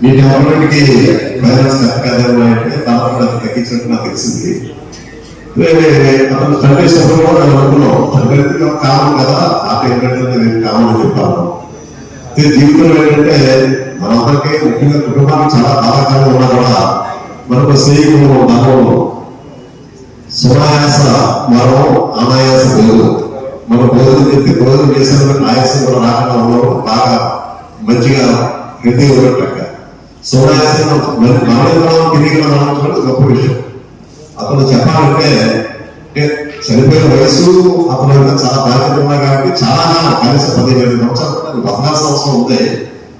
మీ గవర్నమెంట్కి ఫైనాన్స్ కట్టగలరు అంటే దాంట్లో తగ్గించినట్టు నాకు తెలిసింది. వేరే అతను చంపేసినప్పుడు కూడా నేను అనుకున్నాం చంపేది కామన్ కదా ఆ ఏంటంటే నేను కామన్ అని చెప్పాను జీవితంలో ఏంటంటే మనందరికీ ముఖ్యంగా కుటుంబానికి చాలా బాధాకరంగా ఉన్నా కూడా మనకు స్నేహితులు మనం సునాయాస మనం అనాయాస లేదు మనం భోజనం చెప్పి భోజనం చేసిన ఆయాసం కూడా రాకుండా ఉండడం బాగా మంచిగా హెల్తీ ఉన్నట్టు సునాయాసం మరి మరణం తిరిగి కూడా గొప్ప విషయం. అతను చెప్పాలంటే చనిపోయిన వయసు అతను చాలా బాధ్యత ఉన్నా కాబట్టి చాలా కాలం కనీసం పదిహేను సంవత్సరాలు పద్నాలుగు సంవత్సరం ఉంది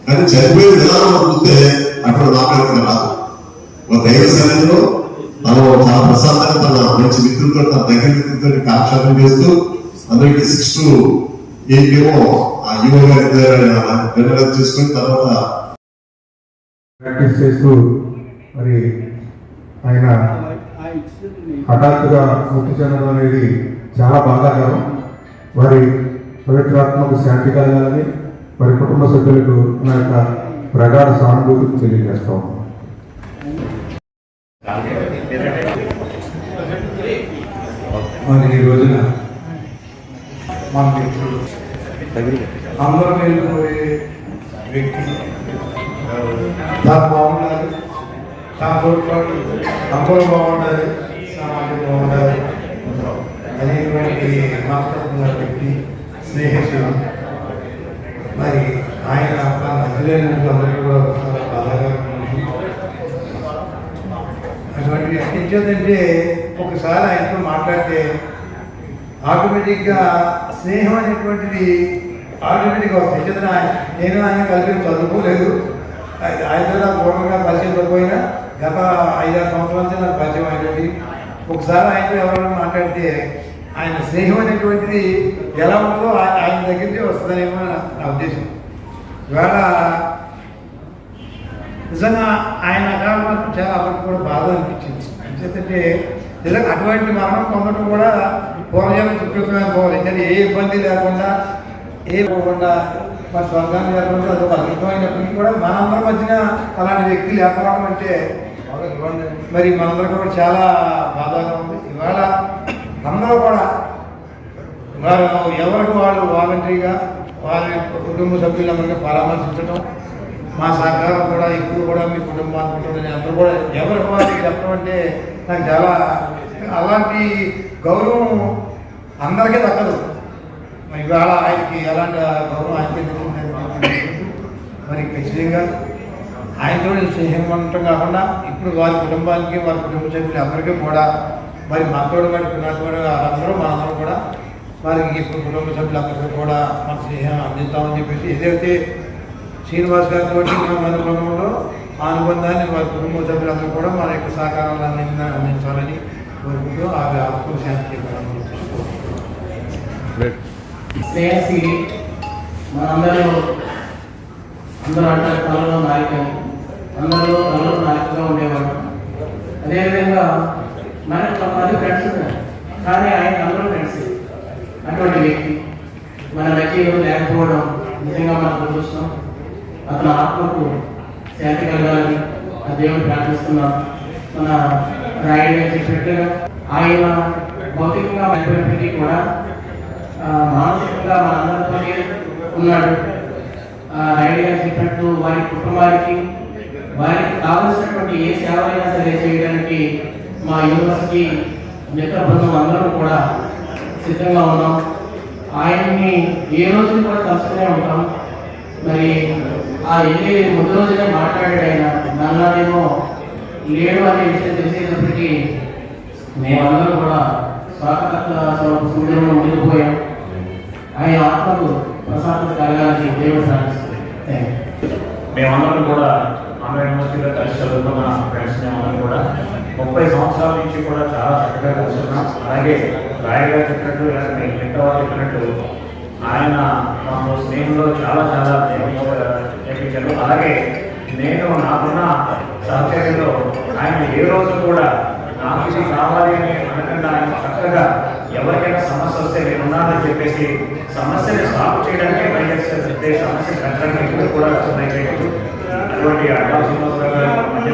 కానీ చనిపోయిన విధానం చూస్తే అక్కడ నాకైతే రాదు. ఒక దైవ సన్నిధిలో తను చాలా ప్రశాంతంగా తన మంచి మిత్రులతో తన దగ్గర మిత్రులతో కాక్షాపం చేస్తూ అందరికి సిక్స్ టు ఏమో ఆ యువ గారి చేసుకుని తర్వాత ప్రాక్టీస్ చేస్తూ మరి ఆయన హఠాత్తుగా మృతి చెందడం అనేది చాలా బాధాకరం. వారి పవిత్రాత్మకు శాంతి కలగాలని వారి కుటుంబ సభ్యులకు నా యొక్క ప్రగాఢ సానుభూతిని తెలియజేస్తాం మరి ఈ రోజున మన మిత్రుడు అందరూ వెళ్ళిపోయే వ్యక్తి తాను బాగుండాలి తాను తోడ్పాటు బాగుంటుంది బాగుండాలి సమాజం బాగుండాలి అనేటువంటి మాట్లాడుతున్న వ్యక్తి స్నేహితుడు మరి ఆయన తన అందరికీ కూడా చాలా బాధగా అటువంటి వ్యక్తి ఒకసారి ఆయనతో మాట్లాడితే ఆటోమేటిక్గా స్నేహం అనేటువంటిది ఆటోమేటిక్గా వస్తుంది ఆయన నేను ఆయన కలిపి చదువుకోలేదు. ఆయనతో నాకు పూర్వంగా పరిచయం పడిపోయినా గత ఐదారు సంవత్సరాల నుంచి నాకు పరిచయం అయినది. ఒకసారి ఆయనతో ఎవరైనా మాట్లాడితే ఆయన స్నేహం అనేటువంటిది ఎలా ఉందో ఆయన దగ్గరికి వస్తుందనేమో నా ఉద్దేశం. ఇవాళ నిజంగా ఆయన అకాలం మాత్రం చాలా అప్పటికి కూడా బాధ అనిపించింది. ఎందుకంటే నిజంగా అటువంటి మరణం పొందడం కూడా పూర్వజన్మ సుకృతమైన పోవాలి కానీ ఏ ఇబ్బంది లేకుండా ఏ పోకుండా మన స్వర్గాన్ని లేకుండా అది ఒక అద్భుతమైనప్పటికీ కూడా మనందరి మధ్యన అలాంటి వ్యక్తి లేకపోవడం అంటే మరి మనందరికీ కూడా చాలా బాధగా ఉంది. ఇవాళ అందరూ కూడా వారు ఎవరికి వాళ్ళు వాలంటరీగా వారి కుటుంబ సభ్యులందరికీ పరామర్శించడం మా సహకారం కూడా ఇప్పుడు కూడా మీ కుటుంబానికి ఉంటుందని అందరూ కూడా ఎవరికి వారికి చెప్పడం అంటే నాకు చాలా అలాంటి గౌరవం అందరికీ దక్కదు. ఇవాళ ఆయనకి ఎలాంటి గౌరవం ఆయనకి మరి ఖచ్చితంగా ఆయనతో స్నేహం కాకుండా ఇప్పుడు వారి కుటుంబానికి వారి కుటుంబ సభ్యులు అందరికీ కూడా మరి మనతో ఉన్నటువంటి అందరూ మనందరం కూడా వారికి ఇప్పుడు కుటుంబ సభ్యులందరికీ కూడా మన స్నేహం అందిస్తామని చెప్పేసి ఏదైతే శ్రీనివాస్ గారితో మన అనుబంధంలో ఆ అనుబంధాన్ని వారి కుటుంబ సభ్యులందరూ కూడా మన యొక్క సహకారాలు అందించాలని కోరుకుంటూ ఆ ఆత్మ శాంతి శ్రేయస్కి స్నేహశీలి మనందరూ అందరూ అంటారు తలలో నాయకుని అందరిలో తలలో నాయకుగా ఉండేవాడు. అదేవిధంగా మనకు కొంతమంది ఫ్రెండ్స్ ఉన్నారు కానీ ఆయన అందరూ ఫ్రెండ్స్ అటువంటి వ్యక్తి మన మధ్యలో లేకపోవడం నిజంగా మనం చూస్తున్నాం అతని ఆత్మకు శాంతి కలగాలని ఆ దేవుడు ప్రార్థిస్తున్నాం మన రాయుడు చెప్పినట్టుగా ఆయన భౌతికంగా అయినప్పటికీ కూడా మానసికంగా మనందరితోనే ఉన్నాడు ఆ, రైడ్ చెప్పినట్టు వారి కుటుంబానికి వారికి కావలసినటువంటి ఏ సేవ అయినా సరే చేయడానికి మా యూనివర్సిటీ మిత్ర బృందం అందరం కూడా సిద్ధంగా ఉన్నాం. ఆయన్ని ఏ రోజు కూడా కలుస్తూనే ఉంటాం. మరి ఆ వెళ్ళి ముందు రోజునే మాట్లాడాడు ఆయన నన్నదేమో లేడు అనే విషయం తెలిసేటప్పటికీ మేమందరం కూడా స్వాగత సూచనలో ఉండిపోయాం. ఆయన ఆత్మకు ప్రశాంతత కలగాలని దేవుడు యూ మేమందరం కూడా ఆంధ్ర యూనివర్సిటీలో కలిసి చదువుకున్న ఫ్రెండ్స్ మేమందరం కూడా ముప్పై సంవత్సరాల నుంచి కూడా చాలా చక్కగా కలిసి ఉన్నాం అలాగే రాయగా చెప్పినట్టు లేకపోతే మిగతా వాళ్ళు చెప్పినట్టు ఆయన మాకు స్నేహంలో చాలా చాలా చేపించారు అలాగే నేను నాకున్న సహచర్యంలో ఆయన ఏ రోజు కూడా నాకు కావాలి అని అనకుండా ఆయన చక్కగా ఎవరికైనా సమస్య వస్తే నేను ఉన్నానని చెప్పేసి సమస్యని సాల్వ్ చేయడానికి వైఎస్ఆర్ సమస్య పెట్టడానికి ఇప్పుడు కూడా ప్రయత్నించలేదు అటువంటి అడ్వాన్స్ వారి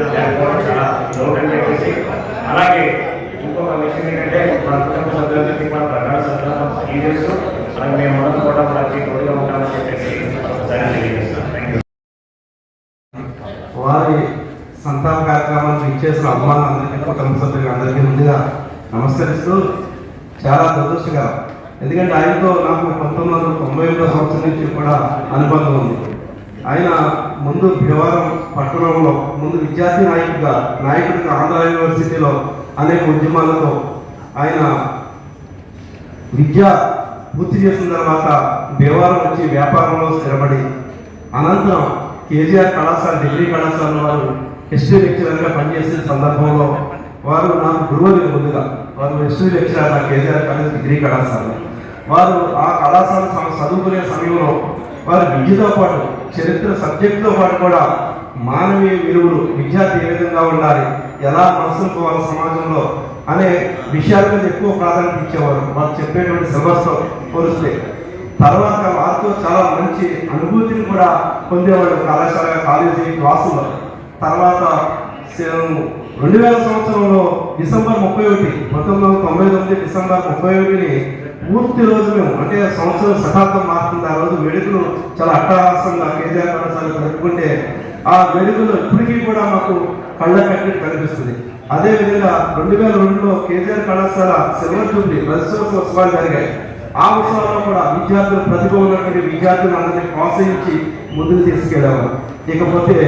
సంతాప కార్యక్రమానికి ఇచ్చేసిన అభిమానులందరికీ కుటుంబ సభ్యులకు అందరికీ ముందుగా నమస్కరిస్తూ చాలా దురదృష్టకరం ఎందుకంటే ఆయనతో నాకు పంతొమ్మిది వందల తొంభై ఎనిమిదో సంవత్సరం నుంచి కూడా అనుబంధం ఉంది. ఆయన ముందు భీమవరం పట్టణంలో ముందు విద్యార్థి నాయకుడిగా నాయకుడిగా ఆంధ్ర యూనివర్సిటీలో అనేక ఉద్యమాలతో ఆయన విద్య పూర్తి చేసిన తర్వాత భీమవరం వచ్చి వ్యాపారంలో స్థిరపడి అనంతరం కేజీఆర్ కళాశాల ఢిల్లీ కళాశాల వారు హిస్టరీ లెక్చరర్గా పనిచేసే సందర్భంలో వారు నాకు గురువులు ముందుగా వారు హిస్టరీ లెక్చరర్ నా కేసీఆర్ కాలేజ్ డిగ్రీ కళాశాల. వారు ఆ కళాశాల చదువుకునే సమయంలో వారు విద్యతో పాటు చరిత్ర సబ్జెక్టుతో పాటు కూడా మానవీయ విలువలు విద్యార్థి ఏ విధంగా ఉండాలి ఎలా మనసుకోవాలి సమాజంలో అనే విషయాల మీద ఎక్కువ ప్రాధాన్యత ఇచ్చేవారు. వారు చెప్పేటువంటి సిలబస్తో పోలిస్తే తర్వాత వారితో చాలా మంచి అనుభూతిని కూడా పొందేవాళ్ళు కళాశాల కాలేజీ క్లాసులో తర్వాత రెండు వేల సంవత్సరంలో డిసెంబర్ ముప్పై ఒకటి పంతొమ్మిది వందల తొంభై తొమ్మిది డిసెంబర్ ముప్పై ఒకటిని పూర్తి రోజు మేము అంటే సంవత్సరం శతాబ్దం మారుతుంది. ఆ రోజు వేడుకలు చాలా అట్టహాసంగా కేజీఆర్ కళాశాల జరుపుకుంటే ఆ వేడుకలు ఇప్పటికీ కూడా మాకు కళ్ళ కట్టి కనిపిస్తుంది. అదేవిధంగా రెండు వేల రెండులో కేజీఆర్ కళాశాల సిల్వర్ జూబ్లీ ప్రదర్శనోత్సవ ఉత్సవాలు జరిగాయి. ఆ ఉత్సవాల్లో కూడా విద్యార్థులు ప్రతిభ ఉన్నటువంటి విద్యార్థులు అందరినీ ప్రోత్సహించి ముందుకు తీసుకెళ్ళేవారు ఇకపోతే